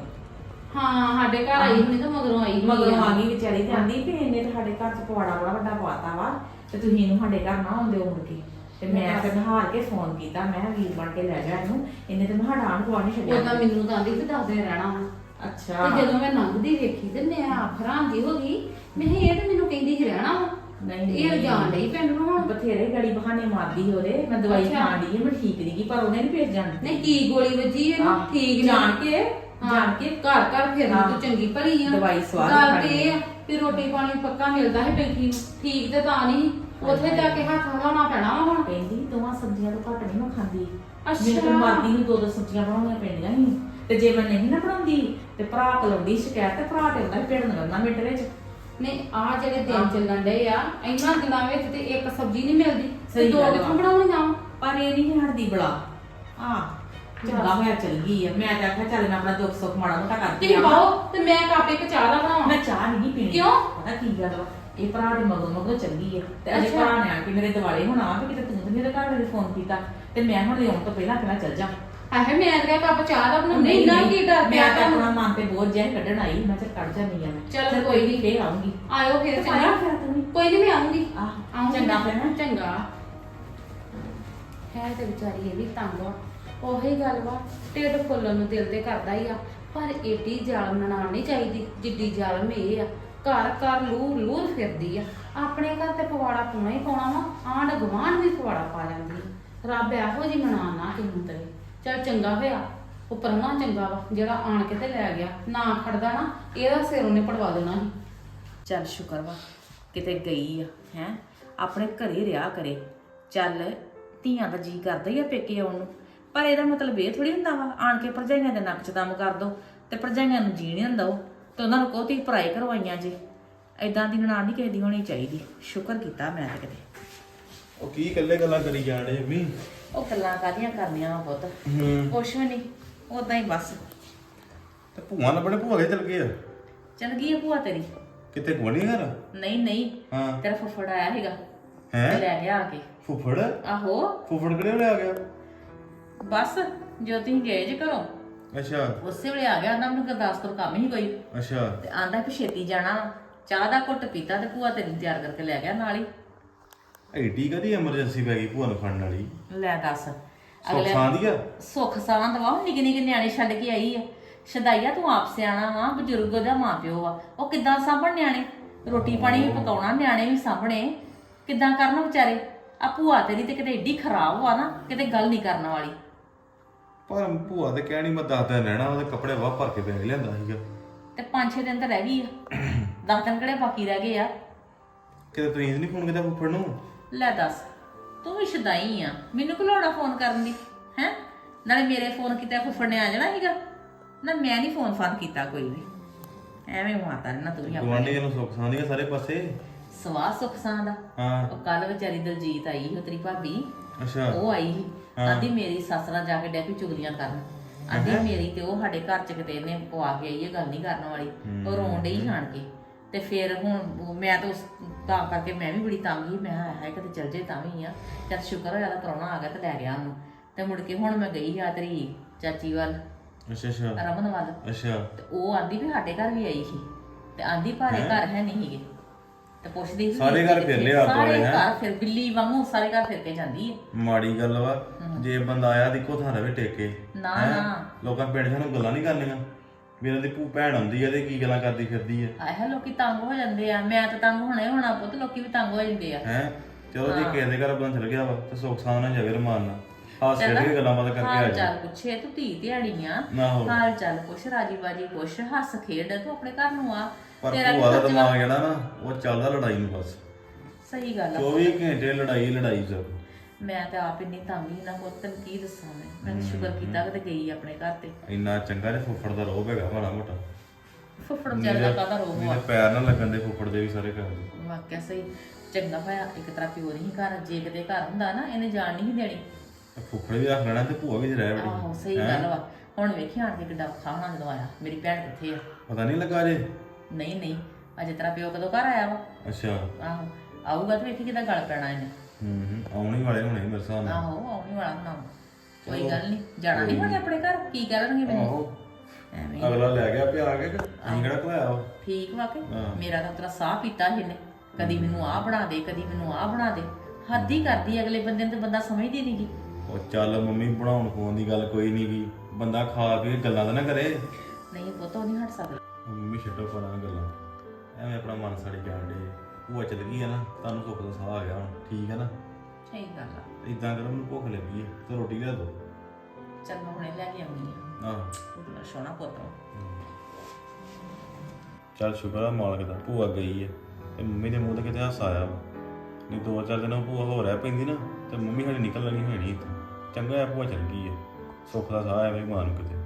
Speaker 1: ਹਾਂ ਸਾਡੇ ਘਰ ਆਈ ਹੁਣੀ ਤਾਂ ਮਗਰੋਂ ਆਈ
Speaker 3: ਮਗਰੋਂ ਆ ਗਈ ਵਿਚਾਰੀ ਤੇ ਆਂਦੀ ਵੀ ਇਹਨੇ ਤਾਂ ਸਾਡੇ ਘਰ ਚ ਪਵਾੜਾ ਬੜਾ ਵੱਡਾ ਪਵਾਤਾ ਵਾ ਤੇ ਤੁਸੀਂ ਇਹਨੂੰ ਸਾਡੇ ਘਰ ਨਾ ਆਉਂਦੇ ਹੋ ਮੁੜ ਕੇ ਤੇ ਮੈਂ ਫਿਰ ਹਾਰ ਕੇ ਫੋਨ ਕੀਤਾ ਮੈਂ ਕਿਹਾ ਵੀਰ ਬਣ ਕੇ ਲੈ ਜਾ ਇਹਨੂੰ ਇਹਨੇ ਤੇ ਮਹਾੜਾ ਆਣ ਗਵਾਣੀ ਛੱਡਿਆ।
Speaker 1: ਉਦਾਂ ਮੈਨੂੰ ਤਾਂ ਆਂਦੀ ਵੀ ਦੱਸਦੇ ਰਹਿਣਾ ਵਾ।
Speaker 3: ਅੱਛਾ।
Speaker 1: ਤੇ ਜਦੋਂ ਮੈਂ ਲੰਘਦੀ ਵੇਖੀ ਤੇ ਮੈਂ ਆਪ ਹੈਰਾਨਗੀ ਹੋ ਗਈ। ਮੈਂ ਕਿਹਾ ਇਹ ਤਾਂ ਮੈਨੂੰ ਕਹਿੰਦੀ ਸੀ ਰਹਿਣਾ ਵਾ।
Speaker 3: ਨਹੀਂ
Speaker 1: ਇਹ ਜਾਣ ਲਈ ਪਿੰਡ ਨੂੰ ਹੁਣ।
Speaker 3: ਬਥੇਰੇ ਗੜੀ ਬਹਾਨੇ ਮਾਰਦੀ ਉਹਦੇ ਮੈਂ ਦਵਾਈ
Speaker 1: ਅੱਛਾ।
Speaker 3: ਖਾਣ ਦੀ ਮੈਂ ਠੀਕ ਨਹੀਂ ਗਈ ਪਰ ਉਹਨੇ ਨਹੀਂ ਭੇਜ ਜਾਣ।
Speaker 1: ਨਹੀਂ ਕੀ ਗੋਲੀ ਵੱਜੀ ਇਹਨੂੰ? ਠੀਕ
Speaker 3: ਜਾਣ
Speaker 1: ਨਹੀਂ
Speaker 3: ਕੇ ਜਾਣ ਕੇ
Speaker 1: ਘਰ ਘਰ ਫਿਰ
Speaker 3: ਹਾਂ।
Speaker 1: ਤੂੰ ਚੰਗੀ ਭਲੀ ਆ।
Speaker 3: ਦਵਾਈ ਸਵਾਦ
Speaker 1: ਗੱਲ
Speaker 3: ਖਾਣੀ
Speaker 1: ਤੇ ਇਹ ਆ ਵੀ ਰੋਟੀ ਪਾਣੀ ਪੱਕਾ ਮਿਲਦਾ ਹੈ ਨੂੰ। ਠੀਕ ਤੇ ਤਾਂ ਨਹੀਂ। ਉੱਥੇ ਜਾ ਕੇ ਹੱਥ ਹਲਾਉਣਾ ਪੈਣਾ ਵਾ ਹੁਣ।
Speaker 3: ਕਹਿੰਦੀ ਦੋਵਾਂ ਸਬਜ਼ੀਆਂ ਤੋਂ ਘੱਟ ਨਹੀਂ ਮੈਂ ਖਾਂਦੀ।
Speaker 1: ਅੱਛਾ।
Speaker 3: ਮੈਨੂੰ ਤਾਂ ਮਾਦੀ ਨੂੰ ਦੋ ਦੋ ਸਬਜ਼ੀਆਂ ਬਣਾਉਣੀਆਂ ਪੈਂਦੀਆਂ ਸੀ। ਤੇ ਜੇ ਮੈਂ ਨਹੀਂ ਨਾ ਬਣਾਉਂਦੀ ਤੇ ਭਰਾ ਕੋਲੋਂ ਸ਼ਿਕਾਇਤ ਤੇ ਭਰਾ ਤੇ ਹੁੰਦਾ ਭੇੜਨ ਕਰਨਾ ਮਿੰਟ ਵਿੱਚ।
Speaker 1: ਨਹੀਂ ਆ ਜਿਹੜੇ ਦਿਨ ਚੱਲਣ ਡਏ ਆ ਇੰਨਾ ਦਿਨਾਂ ਵਿੱਚ ਤੇ ਇੱਕ ਸਬਜ਼ੀ ਨਹੀਂ ਮਿਲਦੀ। ਤੇ
Speaker 3: ਸਹੀ
Speaker 1: ਦੋ
Speaker 3: ਗੱਲ
Speaker 1: ਕਿੱਥੋਂ
Speaker 3: ਵਾ।
Speaker 1: ਬਣਾਉਣੀਆਂ ਵਾ?
Speaker 3: ਪਰ ਇਹ ਨਹੀਂ ਹਟਦੀ ਬਲਾ। ਆ ਚੰਗਾ ਹੋਇਆ ਚਲ ਗਈ ਆ। ਮੈਂ ਤਾਂ ਆਖਿਆ ਚੱਲ ਮੈਂ ਆਪਣਾ ਦੁੱਖ ਸੁੱਖ ਮਾੜਾ ਮੋਟਾ ਕਰਦੀ
Speaker 1: ਤੁਸੀਂ
Speaker 3: ਆ।
Speaker 1: ਪਾਓ ਤੇ ਮੈਂ ਕੱਪ ਇੱਕ ਚਾਹ ਦਾ ਬਣਾਵਾਂ।
Speaker 3: ਮੈਂ ਚਾਹ ਨਹੀਂ ਪੀਣੀ।
Speaker 1: ਕਿਉਂ?
Speaker 3: ਪਤਾ ਕੀ ਗੱਲ ਵਾ? ਇਹ ਭਰਾ ਦੇ ਮਗਰ ਮਗਰ ਚੱਲ ਆ। ਤੇ ਅਜੇ
Speaker 1: ਅੱਛਾ।
Speaker 3: ਭਰਾ ਨੇ ਆ ਕੇ ਮੇਰੇ ਦਿਵਾਲੇ ਹੋਣਾ ਵਾ ਕਿ ਕਿਤੇ ਤੂੰ ਤੇ ਮੇਰੇ ਘਰ ਵਾਲੇ ਫੋਨ ਕੀਤਾ ਤੇ ਮੈਂ ਹੁਣ ਲਿਆਉਣ ਤੋਂ ਪਹਿਲਾਂ ਪਹਿਲਾਂ ਚੱਲ ਜਾ।
Speaker 1: ਆਹੇ ਮੈਂ ਕਿਹਾ ਕੱਪ ਚਾਹ ਦਾ ਬਣਾਉਂ ਨਹੀਂ ਨਾ ਕੀ ਡਰ
Speaker 3: ਮੈਂ ਤਾਂ
Speaker 1: ਤੁਹਾਨੂੰ
Speaker 3: ਆਪਣਾ ਮਨ ਤੇ ਬਹੁਤ ਜਿਹਾ ਕੱਢਣ ਆਈ ਮੈਂ ਚੱਲ ਕੱਢ ਜਾਨੀ ਆ ਮੈਂ।
Speaker 1: ਚੱਲ ਕੋਈ ਨੀ।
Speaker 3: ਫੇਰ ਆਉਂਗੀ
Speaker 1: ਆਇਓ ਫਿਰ ਚੰਗਾ।
Speaker 3: ਫਿਰ ਤੂੰ ਵੀ।
Speaker 1: ਕੋਈ ਨਹੀਂ ਮੈਂ ਆਉਂਗੀ
Speaker 3: ਆਹ,
Speaker 1: ਆਉਂਗੀ
Speaker 3: ਚੰਗਾ। ਫਿਰ ਹੈਂ।
Speaker 1: ਚੰਗਾ। ਹੈ ਤੇ ਵਿਚਾਰੀ ਇਹ ਵੀ ਤੰਗ ਵਾ ਉਹੀ ਗੱਲ ਵਾ ਢਿੱਡ ਫੁੱਲਣ ਨੂੰ ਦਿਲ ਤੇ ਕਰਦਾ ਹੀ ਆ। ਪਰ ਏਡੀ ਜ਼ਾਲਮ ਨਨਾਣ ਨਹੀਂ ਚਾਹੀਦੀ ਜਿੱਡੀ ਜ਼ਾਲਮ ਇਹ ਆ। ਘਰ ਘਰ ਲੂ ਲੂ ਫਿਰਦੀ ਆ। ਆਪਣੇ ਘਰ ਤੇ ਪਵਾੜਾ ਪਾਉਣਾ ਹੀ ਪਾਉਣਾ ਵਾ। ਆਂਢ ਗੁਆਂਢ ਵੀ ਪਵਾੜਾ ਪਾ ਜਾਂਦੀ ਆ। ਰੱਬ ਇਹੋ ਜੀ ਨਨਾਣ ਨਾ ਕਿਨੂੰ ਤਵੇ ਚਲ ਚੰਗਾ ਹੋਇਆ। ਉਹ ਪਰਮਾ ਚੰਗਾ ਵਾ, ਜਿਹੜਾ ਆਣ ਕੇ ਤੇ ਲੈ ਗਿਆ। ਨਾ ਖੜਦਾ ਨਾ, ਇਹਦਾ ਸਿਰ ਉਹਨੇ ਪੜਵਾ ਦੇਣਾ ਸੀ।
Speaker 3: ਚੱਲ ਸ਼ੁਕਰ ਵਾ, ਕਿਤੇ ਗਈ ਆ, ਹੈ? ਆਪਣੇ ਘਰੇ ਰਿਹਾ ਕਰੇ। ਚੱਲ ਧੀਆਂ ਦਾ ਜੀ ਕਰਦਾ ਹੀ ਆ ਪੇਕੇ ਆਉਣ ਨੂੰ। ਪਰ ਇਹਦਾ ਮਤਲਬ ਇਹ ਥੋੜੀ ਹੁੰਦਾ ਵਾ, ਆਣ ਕੇ ਭਰਜਾਈਆਂ ਦੇ ਨੱਕ 'ਚ ਦਮ ਕਰ ਦੋ ਤੇ ਭਰਜਾਈਆਂ ਨੂੰ ਜੀਣ ਨਹੀਂ ਹੁੰਦਾ ਉਹ। ਤੇ ਉਹਨਾਂ ਨੂੰ ਕਹੋ ਤੀ ਪਰਾਈ ਕਰਵਾਈਆਂ ਜੇ। ਐਦਾਂ ਦੀ ਨਨਾਣ ਨਹੀਂ ਕਿਸੇ ਦੀ ਹੋਣੀ ਚਾਹੀਦੀ। ਸ਼ੁਕਰ ਕੀਤਾ ਮੈਂ ਤੇ ਕਿਤੇ।
Speaker 4: ਉਹ ਕੀ ਇਕੱਲੇ ਗੱਲਾਂ ਕਰੀ ਜਾਣੇ ਮੰਮੀ
Speaker 3: ਉਹ ਗੱਲਾਂ ਕਾਦੀਆਂ ਕਰਨੀਆਂ ਵਾ ਪੁੱਤ?
Speaker 4: ਹੂੰ।
Speaker 3: ਕੁਛ ਵੀ ਨਹੀਂ ਉਦਾਂ ਹੀ ਬਸ।
Speaker 4: ਤੇ ਭੂਆ ਨਾਲ ਬੜੇ ਭੂਆ ਕੇ ਚਲ ਗਏ ਆ?
Speaker 3: ਚਲ ਗਈ ਆ ਭੂਆ ਤੇਰੀ।
Speaker 4: ਕਿਤੇ ਕੋਣੀ ਘਰ
Speaker 3: ਨਹੀਂ ਨਹੀਂ।
Speaker 4: ਹਾਂ।
Speaker 3: ਤੇਰਾ ਫੁੱਫੜ ਆਇਆ ਹੈਗਾ
Speaker 4: ਹੈ?
Speaker 3: ਲੈ ਗਿਆ ਆ ਕੇ।
Speaker 4: ਫੁੱਫੜ?
Speaker 3: ਆਹੋ।
Speaker 4: ਫੁੱਫੜ ਕਿਹੜੇ ਵੇਲੇ ਆ ਗਿਆ?
Speaker 3: ਬਸ ਜੋ ਤੁਸੀਂ ਗਏ ਜੇ ਘਰੋਂ
Speaker 4: ਅੱਛਾ।
Speaker 3: ਉਸੇ ਵੇਲੇ ਆ ਗਿਆ ਆਂਦਾ ਮੈਨੂੰ ਗੁਰਦਾਸਪੁਰ ਕੰਮ ਹੀ ਕੋਈ।
Speaker 4: ਅੱਛਾ।
Speaker 3: ਤੇ ਆਂਦਾ ਕਿ ਛੇਤੀ ਜਾਣਾ ਵਾ। ਚਾਹ ਦਾ ਘੁੱਟ ਪੀਤਾ ਤੇ ਭੂਆ ਤੇਰੀ ਤਿਆਰ ਕਰਕੇ ਲੈ ਗਿਆ ਨਾਲ ਹੀ।
Speaker 4: ਐਡੀ ਕਦੀ ਐਮਰਜੈਂਸੀ ਪੈ ਗਈ ਭੂਆ ਨੂੰ ਫੜਨ ਵਾਲੀ?
Speaker 3: ਲੈ ਦੱਸ।
Speaker 4: ਸੁੱਖ ਸਾਂ ਦੀ ਆ?
Speaker 3: ਸੁੱਖ ਸਾਂ ਦਵਾ ਨਿੱਕੇ ਨਿੱਕੇ ਨਿਆਣੇ ਛੱਡ ਕੇ ਆਈ ਆ। ਸ਼ਦਾਈਆ ਤੂੰ ਆਪ ਸਿਆਣਾ ਵਾ ਬਜ਼ੁਰਗ ਉਹਦਾ ਮਾਪਿਓ ਆ ਉਹ ਕਿੱਦਾਂ ਸਾਂਭਣ ਨਿਆਣੇ? ਰੋਟੀ ਪਾਣੀ ਵੀ ਪਕਾਉਣਾ ਨਿਆਣੇ ਵੀ ਸਾਂਭਣੇ। ਕਿੱਦਾਂ ਕਰਨ ਵਿਚਾਰੇ? ਆ ਭੂਆ ਤੇਰੀ ਤੇ ਕਿਤੇ ਏਡੀ ਖਰਾਬ ਵਾ ਨਾ ਕਿਤੇ ਗੱਲ ਨਹੀਂ ਕਰਨ ਵਾਲੀ।
Speaker 4: ਪਰ ਭੂਆ ਤੇ ਕਹਿਣੀ ਮੈਂ ਦੱਸ ਦਿਨ ਰਹਿਣਾ ਉਹਦੇ ਕੱਪੜੇ ਵਾਹ ਭਰ ਕੇ ਬੈਗ ਲਿਆਂਦਾ ਸੀਗਾ।
Speaker 3: ਤੇ 5-6 ਦਿਨ ਤਾਂ ਰਹਿ ਗਈ ਆ। 10 ਦਿਨ ਕਿਹੜੇ ਬਾਕੀ ਰਹਿ ਗਏ ਆ?
Speaker 4: ਕਿਤੇ ਤੁਸੀਂ ਨਹੀਂ ਫੋਨ ਕੀਤਾ ਫੁੱਫੜ ਨੂੰ?
Speaker 3: ਲੈ ਦੱਸ ਤੂੰ ਵੀ ਸ਼ਦਾਈ ਆ। ਮੈਨੂੰ ਲੋੜਾ ਫੋਨ ਕਰਨ ਦੀ ਹੈ? ਨਾਲੇ ਮੇਰੇ ਫੋਨ ਕੀਤਾ ਫੁੱਫੜ ਨੇ ਆ ਜਾਣਾ ਸੀਗਾ। ਨਾ ਮੈਂ ਨਹੀਂ ਫੋਨ ਫਾਨ ਕੀਤਾ ਕੋਈ ਵੀ। ਐਵੇਂ ਮਾਤਾ ਨੇ ਨਾ ਤੂੰ ਆਪਣੀ।
Speaker 4: ਗਵਾਂਢੀਆਂ ਨੂੰ ਸੁੱਖ ਸਾਂ ਦੀਆਂ ਸਾਰੇ ਪਾਸੇ?
Speaker 3: ਸਵਾਹ ਸੁੱਖ ਸਾਂ ਦਾ।
Speaker 4: ਹਾਂ।
Speaker 3: ਉਹ ਕੱਲ ਵਿਚਾਰੀ ਦਲਜੀਤ ਆਈ ਸੀ ਤੇਰੀ ਭਾਬੀ।
Speaker 4: ਅੱਛਾ।
Speaker 3: ਉਹ ਆਈ ਸੀ। ਆਂਦੀ ਮੇਰੀ ਸੱਸ ਨਾਲ ਜਾ ਕੇ ਡੈਪੀ ਚੁਗਲੀਆਂ ਕਰਨ। ਆਂਦੀ ਮੇਰੀ ਤੇ ਉਹ ਸਾਡੇ ਘਰ ਚ ਕਿਤੇ ਇਹਨੇ ਪਵਾ ਕੇ ਆਈ ਹੈ ਗੱਲ ਨਹੀਂ ਕਰਨ ਵਾਲੀ। ਉਹ ਰੋਣ ਡਈ ਜਾਣ ਕੇ। ਤੇ ਫਿਰ ਹੁਣ ਮੈਂ ਤਾਂ ਉਸ ਤਾਂ ਕਰਕੇ ਮੈਂ ਵੀ ਬੜੀ ਤੰਗ ਸੀ। ਮੈਂ ਹਾਏ ਕਿਤੇ ਚੱਲ ਜੇ ਤਾਂ ਵੀ ਆ। ਚੱਲ ਸ਼ੁਕਰ ਹੋਇਆ ਦਾ ਪ੍ਰਾਹੁਣਾ ਆ ਗਿਆ ਤੇ ਲੈ ਗਿਆ ਉਹਨੂੰ। ਤੇ ਮੁੜ ਕੇ ਹੁਣ ਮੈਂ ਗਈ ਆ ਤੇਰੀ ਚਾਚੀ ਵੱਲ
Speaker 4: ਅੱਛਾ ਅੱਛਾ।
Speaker 3: ਰਮਨ ਵੱਲ।
Speaker 4: ਅੱਛਾ।
Speaker 3: ਤੇ ਉਹ ਆਂਦੀ ਵੀ ਸਾਡੇ ਘਰ ਵੀ ਆਈ ਸੀ। ਤੇ ਆਂਦੀ ਭਾਰੇ ਘਰ ਹੈ ਨਹੀਂ ਸੀਗੇ। ਤੇ ਪੁੱਛਦੀ ਸੀ
Speaker 4: ਸਾਰੇ ਘਰ ਫਿਰ ਲਿਆ
Speaker 3: ਸਾਰੇ
Speaker 4: ਤੋੜੇ, ਹੈਂ?
Speaker 3: ਘਰ ਫਿਰ ਬਿੱਲੀ ਵਾਂਗੂ ਸਾਰੇ ਘਰ ਫਿਰ ਕੇ ਜਾਂਦੀ ਹੈ
Speaker 4: ਮਾੜੀ ਗੱਲ ਵਾ ਜੇ ਬੰਦਾ ਆਇਆ ਤੇ ਇੱਕੋ ਥਾਂ ਰਵੇ ਟੇਕੇ
Speaker 3: ਨਾ
Speaker 4: ਹੈਂ?
Speaker 3: ਨਾ।
Speaker 4: ਲੋਕਾਂ ਪਿੰਡ ਸਾਨੂੰ ਗੱਲਾਂ ਨਹੀਂ ਕਰਨੀਆਂ। ਵੀ ਇਹਨਾਂ ਦੀ ਭੂ ਭੈਣ ਆਉਂਦੀ ਆ ਤੇ ਕੀ ਗੱਲਾਂ ਕਰਦੀ ਫਿਰਦੀ ਆ।
Speaker 3: ਆਹ ਲੋਕੀ ਤੰਗ ਹੋ ਜਾਂਦੇ ਆ। ਮੈਂ ਤਾਂ ਤੰਗ ਹੋਣਾ ਹੀ ਹੋਣਾ ਪੁੱਤ ਲੋਕੀ ਵੀ ਤੰਗ ਹੋ ਜਾਂਦੇ ਆ।
Speaker 4: ਹੈ? ਚਲੋ ਜੇ ਕਿਸੇ ਦੇ ਘਰ ਬੰਦਾ ਚਲ ਗਿਆ ਵਾ ਤੇ ਸੁੱਖ ਸਾਂ ਨਾਲ ਜਾਵੇ ਨਾਲ ਹਾਸ ਕਰਕੇ ਗੱਲਾਂ ਬਾਤਾਂ ਕਰਕੇ ਆ
Speaker 3: ਹਾਲ
Speaker 4: ਜਾ।
Speaker 3: ਚਾਲ ਪੁੱਛੇ ਤੂੰ ਧੀ ਧਿਆੜੀ ਆ।
Speaker 4: ਨਾ ਹੋ
Speaker 3: ਹਾਲ ਚਾਲ ਪੁੱਛ ਰਾਜੀ ਬਾਜੀ ਪੁੱਛ ਹੱਸ ਖੇਡ ਤੂੰ ਆਪਣੇ ਘਰ ਨੂੰ ਆ।
Speaker 4: ਪਰ
Speaker 3: ਤੇਰਾ ਕੀ
Speaker 4: ਭੂਆ ਦਾ
Speaker 3: ਵਾ?
Speaker 4: ਦਿਮਾਗ ਜਿਹੜਾ ਨਾ ਉਹ ਚੱਲਦਾ ਲੜਾਈ ਨੂੰ ਬਸ।
Speaker 3: ਸਹੀ ਗੱਲ ਆ।
Speaker 4: 24 ਘੰਟੇ ਲੜਾਈ ਲੜਾਈ ਚ
Speaker 3: ਮੈਂ ਤਾਂ ਆਪ ਇੰਨੀ ਤੰਗ ਨਾ ਪੁੱਤ ਤੈਨੂੰ ਕੀ ਦੱਸਾਂ ਮੈਂ? ਮੈਂ ਤਾਂ ਸ਼ੁਕਰ ਕੀਤਾ ਕਿ ਗਈ ਆਪਣੇ ਘਰ ਤੇ।
Speaker 4: ਇੰਨਾ ਚੰਗਾ ਜੇ ਫੁੱਫੜ ਦਾ ਰੋਹ ਹੈਗਾ ਮਾੜਾ ਮੋਟਾ।
Speaker 3: ਫੁੱਫੜ ਵਿਚਾਰਾ ਕਾਹਦਾ ਰੋਗ ਆ?
Speaker 4: ਤੇ ਪੈਰ ਨਾ ਲੱਗਣ ਦੇ ਫੁੱਫੜ ਦੇ ਵੀ ਸਾਰੇ ਘਰ ਦੇ।
Speaker 3: ਵਾਕਿਆ ਸਹੀ। ਚੰਗਾ ਹੋਇਆ ਇੱਕ ਤਰ੍ਹਾਂ ਪਿਓ ਨਹੀਂ ਘਰ। ਜੇ ਕਿਤੇ ਘਰ ਹੁੰਦਾ ਨਾ ਇਹਨੇ ਜਾਣ ਨਹੀਂ ਸੀ ਦੇਣੀ।
Speaker 4: ਤੇ ਫੁੱਫੜ ਵੀ ਰੱਖ ਲੈਣਾ ਤੇ ਭੂਆ ਵੀ ਰਹਿ ਬੜੀ
Speaker 3: ਆਹੋ ਸਹੀ ਗੱਲ ਵਾ। ਹੁਣ ਵੇਖੀ ਆਣ ਕੇ ਕਿੱਡਾ ਔਖਾ ਹੋਣਾ ਜਦੋਂ ਆਇਆ। ਮੇਰੀ ਭੈਣ ਕਿੱਥੇ ਆ?
Speaker 4: ਪਤਾ ਨਹੀਂ ਲੱਗਾ ਜੇ।
Speaker 3: ਨਹੀਂ ਨਹੀਂ। ਅਜੇ ਤੇਰਾ ਪਿਓ ਕਦੋਂ ਘਰ ਆਇਆ ਵਾ?
Speaker 4: ਅੱਛਾ।
Speaker 3: ਆਹੋ। ਆਊਗਾ ਤੇ ਵੇਖੀ ਕਿਦਾਂ ਗਲ ਪੈਣਾ ਇਹਨੇ।
Speaker 4: ਹੂੰ ਹੂੰ। ਆਉਣੀ ਵਾਲੇ ਹੋਣੇ ਮੇਰੇ ਹਿਸਾਬ ਨਾਲ।
Speaker 3: ਆਹੋ ਆਉਣੀ ਵਾਲਾ ਨਾ ਕੋਈ ਗੱਲ ਨਹੀਂ। ਜਾਣਾ ਨਹੀਂ ਹੋਣੇ ਆਪਣੇ ਘਰ? ਕੀ ਕਰਨਗੇ ਮੈਨੂੰ?
Speaker 4: ਆਹੋ।
Speaker 3: ਐਵੇਂ।
Speaker 4: ਅਗਲਾ ਲੈ ਗਿਆ ਪਿਆ ਕੇ ਅਸੀਂ ਕਿਹੜਾ ਘਲਾਇਆ ਵਾ?
Speaker 3: ਠੀਕ ਵਾ ਕਿ?
Speaker 4: ਹਾਂ।
Speaker 3: ਮੇਰਾ ਤਾਂ ਤੇਰਾ ਸਾਹ ਪੀਤਾ ਸੀ ਇਹਨੇ। ਕਦੀ ਮੈਨੂੰ ਆਹ ਬਣਾ ਦੇ ਕਦੀ ਮੈਨੂੰ ਆਹ ਬਣਾ ਦੇ। ਹੱਦ ਹੀ ਕਰਦੀ ਅਗਲੇ ਬੰਦੇ ਨੂੰ ਤੇ ਬੰਦਾ ਸਮਝਦੀ ਨਹੀਂਗੀ
Speaker 4: ਉਹ ਚੱਲ ਮੰਮੀ ਬਣਾਉਣ ਖੋਣ ਦੀ ਗੱਲ ਕੋਈ ਨਹੀਂ ਗੀ। ਬੰਦਾ ਖਾ ਪੀ ਕੇ ਗੱਲਾਂ ਤਾਂ ਨਾ ਕਰੇ।
Speaker 3: ਨਹੀਂ ਪੁੱਤ ਉਹ ਨਹੀਂ ਹਟ ਸਕਦਾ।
Speaker 4: ਮੰਮੀ ਛੱਡੋ ਪਰਾਂ ਗੱਲਾਂ। ਐਵੇਂ ਆਪਣਾ ਮਨ ਸਾੜੀ ਜਾਣ ਦੇ ਭੂਆ ਚਲ ਗਈ ਹੈ ਨਾ ਤੁਹਾਨੂੰ ਸੁੱਖ ਦਾ ਸਾਹ ਆ ਗਿਆ ਹੁਣ ਠੀਕ ਹੈ ਨਾ?
Speaker 3: ਸਹੀ ਗੱਲ ਆ।
Speaker 4: ਇਦਾਂ ਕਰੋ ਮੈਨੂੰ ਭੁੱਖ ਲੱਗੀ ਹੈ ਤੇ ਰੋਟੀ ਲਿਆ ਦੋ
Speaker 3: ਚੱਲ ਮੈਂ ਹੁਣੇ ਲੈ ਕੇ ਆਉਂਦੀ ਆ।
Speaker 4: ਆਹ।
Speaker 3: ਉਹਦਾ ਸੋਹਣਾ ਪੁੱਤ ਵਾ।
Speaker 4: ਚੱਲ ਸ਼ੁਕਰ ਆ ਮਾਲਕ ਦਾ ਭੂਆ ਗਈ ਹੈ ਤੇ ਮੰਮੀ ਦੇ ਮੂੰਹ ਤੇ ਕਿਤੇ ਹੱਸ ਆਇਆ ਵਾ। ਨਹੀਂ ਦੋ ਚਾਰ ਦਿਨ ਉਹ ਭੂਆ ਹੋ ਰਹਿ ਪੈਂਦੀ ਨਾ ਤੇ ਮੰਮੀ ਸਾਡੀ ਨਿਕਲ ਲੈਣੀ ਹੋਣੀ ਇੱਥੋਂ। ਚੰਗਾ ਆ ਭੂਆ ਚਲ ਗਈ ਹੈ ਸੁੱਖ ਦਾ ਸਾਹ ਐਵੇਂ ਮਾਂ ਨੂੰ ਕਿਤੇ।